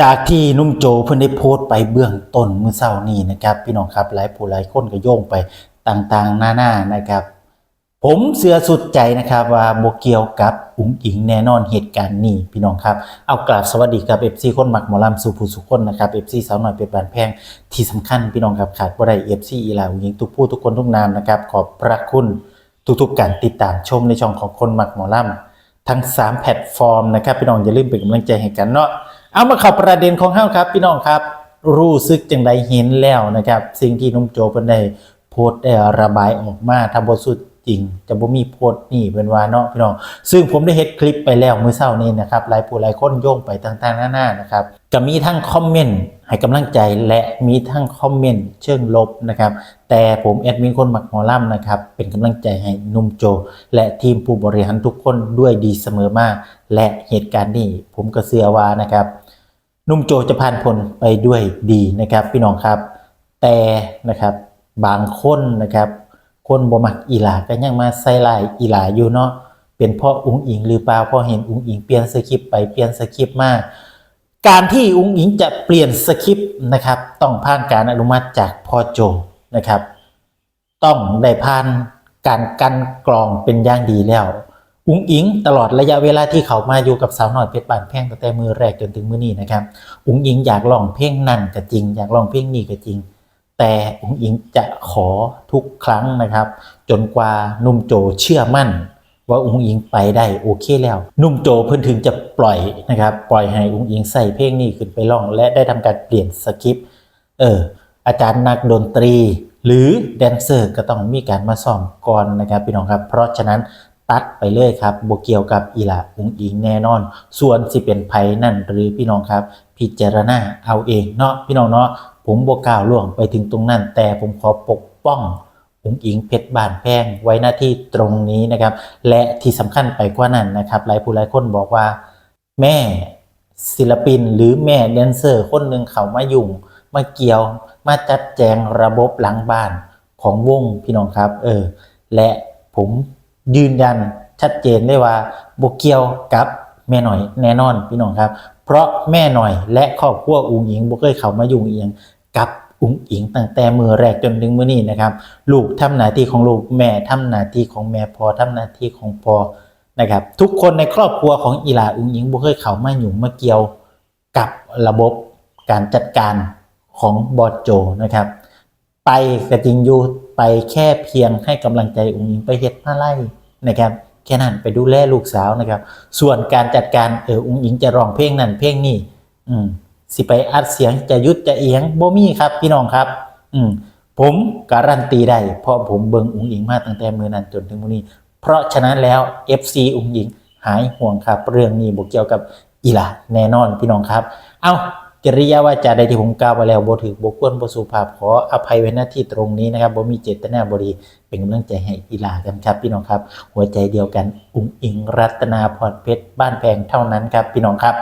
จากที่นุ่มโจเพิ่นได้โพสต์ไปเบื้องต้นมื้อเช้านี้นะครับ พี่น้องครับหลายผู้หลายคนก็โยงไปต่างๆ หน้าๆนะครับ ผมเสือสุดใจนะครับว่าโบเกียวกับอุ๋งอิงแน่นอนเหตุการณ์นี้พี่น้องครับเอากราบสวัสดีครับ FC คนหมักหมอลำสู่ผู้สุขคนนะครับ FC สาวหน่อยเป็ดบานแพงที่สำคัญพี่น้องครับขาดบ่ได้ FC อีหลาอุ๋งอิงทุกผู้ทุกคนทุกนามนะครับขอบพระคุณทุกๆการติดตามชมในช่องของคนหมักหมอลำทั้ง 3 แพลตฟอร์มนะครับพี่น้องอย่าลืมเป็นกำลังใจให้กันเนาะ เอามาข้าประเด็นของเฮาครับพี่น้องครับ รู้สึกจังใดเห็นแล้วนะครับ สิ่งที่นุ่มโจเพิ่นได้โพสต์ได้ระบายออกมาทำบ่สุดจริงจะบ่มีโพสต์นี่เป็นว่าเนาะพี่น้องซึ่งผมได้เฮ็ดคลิปไปแล้วเมื้อเช้านี้นะครับหลายผู้หลายคนโยงไปต่างๆหน้าๆนะครับก็มีทั้งคอมเมนต์ให้กำลังใจและมีทั้งคอมเมนต์เชิงลบนะครับแต่ผมแอดมินคนหมักหมอล่ำนะครับเป็นกำลังใจให้นุ่มโจ และทีมผู้บริหารทุกคนด้วยดีเสมอมา และเหตุการณ์นี้ผมก็เชื่อว่านะครับ นุ่มโจจะผ่านพ้นไปด้วยดีนะครับ พี่น้องครับ แต่นะครับบางคนนะครับ คนบ่มักอีหลาก็ยังมาใส่ลายอีหลาอยู่เนาะเป็นเพ่ออุ้งอิงหรือเปล่าพราะเห็นอุ้งอิงเปลี่ยนสคริปต์ไปเปลี่ยนสคริปต์มาการที่อุ้งอิงจะเปลี่ยนสคริปต์นะครับต้องผ่านการอนุมัติจากพ่อโจนะครับ ต้องได้ผ่านการกันกรองเป็นอย่างดีแล้ว อุ้งอิงตลอดระยะเวลาที่เขามาอยู่กับสาวน้อยเพชรบานแพงตั้งแต่มือแรกจนถึงมือนี้นะครับ อุ้งอิงอยากลองเพลงนั่นก็จริง อยากลองเพลงนี้ก็จริง แต่อุ้งอิงจะขอทุกครั้งนะครับ จนกว่านุ่มโจเชื่อมั่น ว่าอุ้งอิงไปได้โอเคแล้ว นุ่มโจเพิ่นถึงจะปล่อยนะครับ ปล่อยให้อุ้งอิงใส่เพลงนี้ขึ้นไปร้อง และได้ทำการเปลี่ยนสคริปต์เอออาจารย์นักดนตรี หรือแดนเซอร์ก็ต้องมีการมาซ้อมก่อนนะครับพี่น้องครับ เพราะฉะนั้น ตัดไปเลยครับโบเกี่ยวกับอีหลาอุงอิงแน่นอน ส่วนสิเป็นไผนั่นหรือพี่น้องครับ พิจารณาเอาเองเนาะพี่น้องเนาะผมโบกล่าวล่วงไปถึงตรงนั้น แต่ผมขอปกป้องอุงอิงเพชรบานแพงไว้หน้าที่ตรงนี้นะครับ และที่สำคัญไปกว่านั้นนะครับ หลายผู้หลายคนบอกว่า แม่ศิลปินหรือแม่แดนเซอร์คนหนึ่งเขามายุ่ง มาเกี่ยวมาจัดแจงระบบหลังบ้านของวงพี่น้องครับ เออ และผม ยืนยันชัดเจนได้ว่าบกเกี่ยวกับแม่หน่อยแน่นอนพี่น้องครับ เพราะแม่หน่อยและครอบครัวอุงอิงบ่เคยเข้ามายุ่งเอียงกับอุงอิงตั้งแต่มือแรกจนถึงมื้อนี้นะครับ ลูกทำหน้าที่ของลูกแม่ทำหน้าที่ของแม่พอทำหน้าที่ของพอนะครับ ทุกคนในครอบครัวของอีหลาอุงอิงบ่เคยเข้ามายุ่งมาเกี่ยวกับระบบการจัดการของบอดโจนะครับ ไปกระจริงอยู่ไปแค่เพียงให้กำลังใจอุงอิงไปเฮ็ด มาไล่นะครับแค่นั้นไปดูแลลูกสาวนะครับ ส่วนการจัดการเอออุงอิงจะร้องเพลงนั้นเพลงนี้อืมสิไปอัดเสียงจะยุดจะเอียงบ่มีครับ พี่น้องครับ อืมผมการันตีได้เพราะผมเบิ่งอุงอิงมาตั้งแต่มือนั้นจนถึงมื้อนี้ เพราะฉะนั้นแล้ว FC อุงอิงหายห่วงครับ เรื่องนี้บ่เกี่ยวกับอีหลาแน่นอนพี่น้องครับ เอา จริยาวาจาใดที่ผมกล่าวไปแล้วบ่ถือบ่ควรบ่สุภาพขออภัยไว้หน้าที่ตรงนี้นะครับบ่มีเจตนาบ่ดีเป็นกำลังใจให้อีหลากันครับพี่น้องครับ หัวใจเดียวกันอุ้งอิงรัตนาพรเพชรบ้านแพงเท่านั้นครับพี่น้องครับ